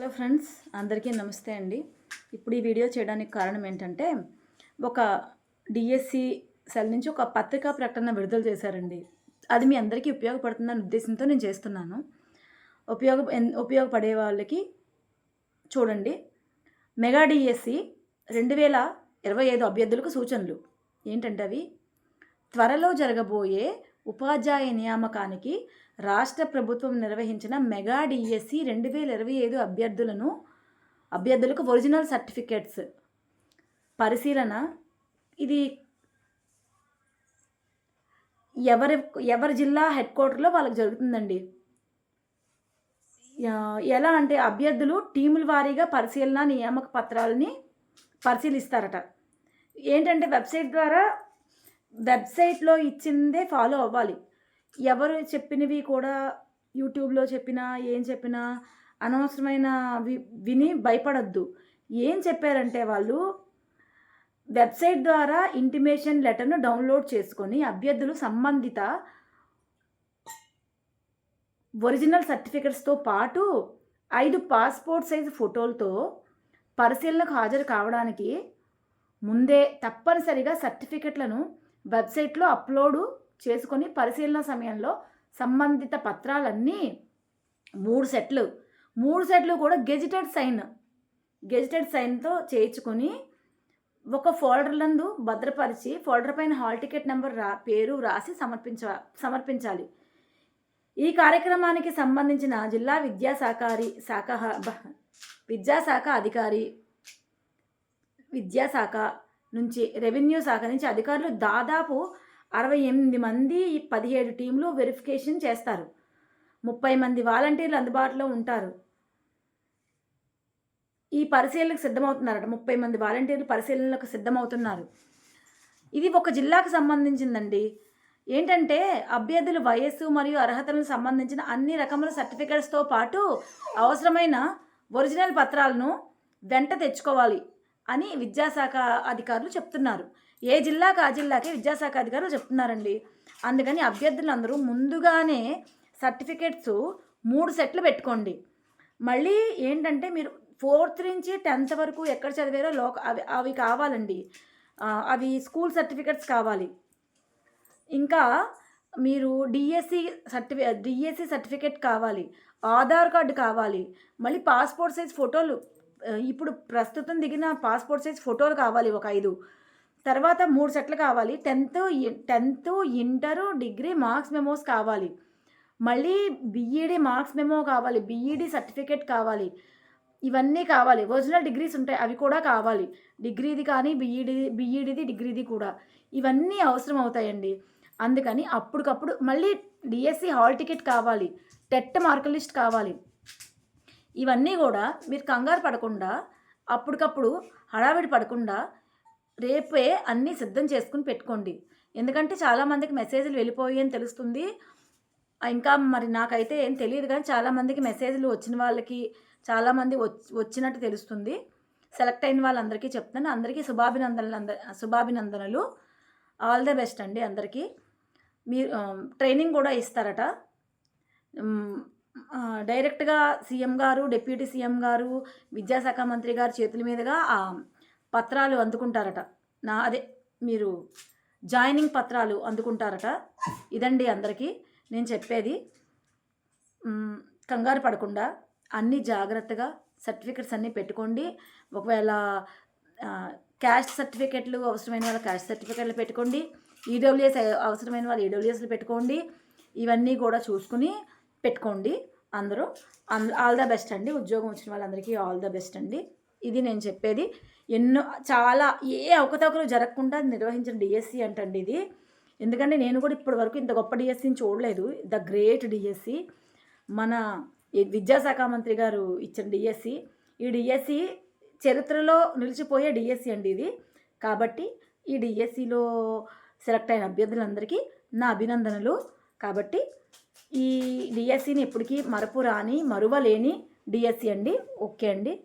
Hello friends అందరికీ నమస్తే అండి. ఇప్పుడు ఈ వీడియో చేయడానికి కారణం ఏంటంటే ఒక డిఎస్సి సెల్ నుంచి ఒక పత్రికా ప్రకటన విడుదల చేశారండి. అది మీ అందరికీ ఉపయోగపడుతుందనే ఉద్దేశంతో నేను చేస్తున్నాను. ఉపయోగ ఉపయోగపడే వాళ్ళకి చూడండి. మెగా డిఎస్సి రెండు వేల ఇరవై ఐదు అభ్యర్థులకు సూచనలు. ఏంటంటే అవి? త్వరలో జరగబోయే ఉపాధ్యాయ నియామకానికి రాష్ట్ర ప్రభుత్వం నిర్వహించిన మెగా డిఎస్సి రెండు వేల ఇరవై ఐదు అభ్యర్థులను అభ్యర్థులకు ఒరిజినల్ సర్టిఫికేట్స్. పరిశీలన. ఇది ఎవరి ఎవరి జిల్లా హెడ్ క్వార్టర్లో వాళ్ళకి జరుగుతుందండి. ఎలా అంటే అభ్యర్థులు టీముల వారీగా పరిశీలన నియామక పత్రాలని పరిశీలిస్తారట. ఏంటంటే వెబ్సైట్ ద్వారా వెబ్సైట్లో ఇచ్చిందే ఫాలో అవ్వాలి. ఎవరు చెప్పినవి కూడా యూట్యూబ్లో చెప్పినా ఏం చెప్పినా అనవసరమైన వి విని భయపడద్దు. ఏం చెప్పారంటే వాళ్ళు వెబ్సైట్ ద్వారా ఇంటిమేషన్ లెటర్ను డౌన్లోడ్ చేసుకొని అభ్యర్థులు సంబంధిత ఒరిజినల్ సర్టిఫికెట్స్తో పాటు ఐదు పాస్పోర్ట్ సైజు ఫోటోలతో పరిశీలనకు హాజరు కావడానికి ముందే తప్పనిసరిగా సర్టిఫికెట్లను వెబ్సైట్లో అప్లోడు చేసుకొని పరిశీలన సమయంలో సంబంధిత పత్రాలన్నీ మూడు సెట్లు. మూడు సెట్లు కూడా గెజిటెడ్ సైన్. గెజిటెడ్ సైన్తో చేయించుకొని ఒక ఫోల్డర్లందు భద్రపరిచి ఫోల్డర్ పైన హాల్ టికెట్ నెంబర్ రా పేరు రాసి సమర్పించ సమర్పించాలి. ఈ కార్యక్రమానికి సంబంధించిన జిల్లా విద్యాశాఖారి శాఖ విద్యాశాఖ అధికారి విద్యాశాఖ నుంచి రెవెన్యూ శాఖ నుంచి అధికారులు దాదాపు అరవై ఎనిమిది మంది పదిహేడు టీంలు వెరిఫికేషన్ చేస్తారు. ముప్పై మంది వాలంటీర్లు అందుబాటులో ఉంటారు. ఈ పరిశీలనకు సిద్ధమవుతున్నారట. ముప్పై మంది వాలంటీర్లు పరిశీలనలకు సిద్ధమవుతున్నారు. ఇది ఒక జిల్లాకు సంబంధించిందండి. ఏంటంటే అభ్యర్థుల వయస్సు మరియు అర్హతలకు సంబంధించిన అన్ని రకముల సర్టిఫికెట్స్తో పాటు అవసరమైన ఒరిజినల్ పత్రాలను వెంట తెచ్చుకోవాలి. అని విద్యాశాఖ అధికారులు చెప్తున్నారు. ఏ జిల్లాకి ఆ జిల్లాకి విద్యాశాఖ అధికారులు చెప్తున్నారండి? అందుకని అభ్యర్థులు అందరూ ముందుగానే సర్టిఫికేట్స్ మూడు సెట్లు పెట్టుకోండి. మళ్ళీ ఏంటంటే మీరు ఫోర్త్ నుంచి టెన్త్ వరకు ఎక్కడ చదివారో లోక అవి అవి కావాలండి. అవి స్కూల్ సర్టిఫికెట్స్ కావాలి. ఇంకా మీరు డిఎస్సి సర్టిఫి డిఎస్సి సర్టిఫికేట్ కావాలి. ఆధార్ కార్డు కావాలి. మళ్ళీ పాస్పోర్ట్ సైజ్ ఫోటోలు ఇప్పుడు ప్రస్తుతం దిగిన పాస్పోర్ట్ సైజ్ ఫోటోలు కావాలి ఒక ఐదు. తర్వాత మూడు సెట్లు కావాలి. Tenth tenth inter degree marks memos కావాలి. మళ్ళీ బిఈడి మార్క్స్ మెమో కావాలి. బిఈడి సర్టిఫికేట్ కావాలి. ఇవన్నీ కావాలి. ఒరిజినల్ డిగ్రీస్ ఉంటాయి. అవి కూడా కావాలి. డిగ్రీది కానీ బిఈడి బిఈడిది డిగ్రీది కూడా. ఇవన్నీ అవసరం అవుతాయండి. అందుకని అప్పటికప్పుడు మళ్ళీ డిఎస్సి హాల్ టికెట్ కావాలి. టెట్ మార్క్ లిస్ట్ కావాలి. ఇవన్నీ కూడా మీరు కంగారు పడకుండా అప్పటికప్పుడు హడావిడి పడకుండా రేపే అన్నీ సిద్ధం చేసుకుని పెట్టుకోండి. ఎందుకంటే చాలామందికి మెసేజ్లు వెళ్ళిపోయి అని తెలుస్తుంది. ఇంకా మరి నాకైతే ఏం తెలియదు కానీ చాలామందికి మెసేజ్లు వచ్చిన వాళ్ళకి చాలామంది వచ్చి వచ్చినట్టు తెలుస్తుంది. సెలెక్ట్ అయిన వాళ్ళందరికీ చెప్తాను అందరికీ శుభాభినందనలు అంద శుభాభినందనలు. ఆల్ ద బెస్ట్ అండి అందరికీ. మీరు ట్రైనింగ్ కూడా ఇస్తారట. డైరెక్ట్గా సీఎం గారు డిప్యూటీ సీఎం గారు విద్యాశాఖ మంత్రి గారి చేతుల మీదుగా ఆ పత్రాలు అందుకుంటారట. నా అదే మీరు జాయినింగ్ పత్రాలు అందుకుంటారట. ఇదండి అందరికీ నేను చెప్పేది. కంగారు పడకుండా అన్నీ జాగ్రత్తగా సర్టిఫికెట్స్ అన్నీ పెట్టుకోండి. ఒకవేళ క్యాష్ సర్టిఫికెట్లు అవసరమైన వాళ్ళ క్యాష్ సర్టిఫికెట్లు పెట్టుకోండి. ఈడబ్ల్యూఎస్ అవసరమైన వాళ్ళు ఈడబ్ల్యూఎస్లు పెట్టుకోండి. ఇవన్నీ కూడా చూసుకుని పెట్టుకోండి. అందరూ ఆల్ ద బెస్ట్ అండి. ఉద్యోగం వచ్చిన వాళ్ళందరికీ ఆల్ ద బెస్ట్ అండి. ఇది నేను చెప్పేది. ఎన్నో చాలా ఏ అవకతవకలు జరగకుండా నిర్వహించిన డిఎస్సి అంటండి ఇది. ఎందుకంటే నేను కూడా ఇప్పటి వరకు ఇంత గొప్ప డిఎస్సిని చూడలేదు. ద గ్రేట్ డిఎస్సి మన విద్యాశాఖ మంత్రి గారు ఇచ్చిన డిఎస్సి ఈ డిఎస్సి చరిత్రలో నిలిచిపోయే డిఎస్సి అండి ఇది. కాబట్టి ఈ డిఎస్సిలో సెలెక్ట్ అయిన అభ్యర్థులందరికీ నా అభినందనలు. కాబట్టి ఈ డిఎస్సిని ఎప్పటికీ మరపు రాని మరువలేని డిఎస్సి అండి. ఓకే అండి.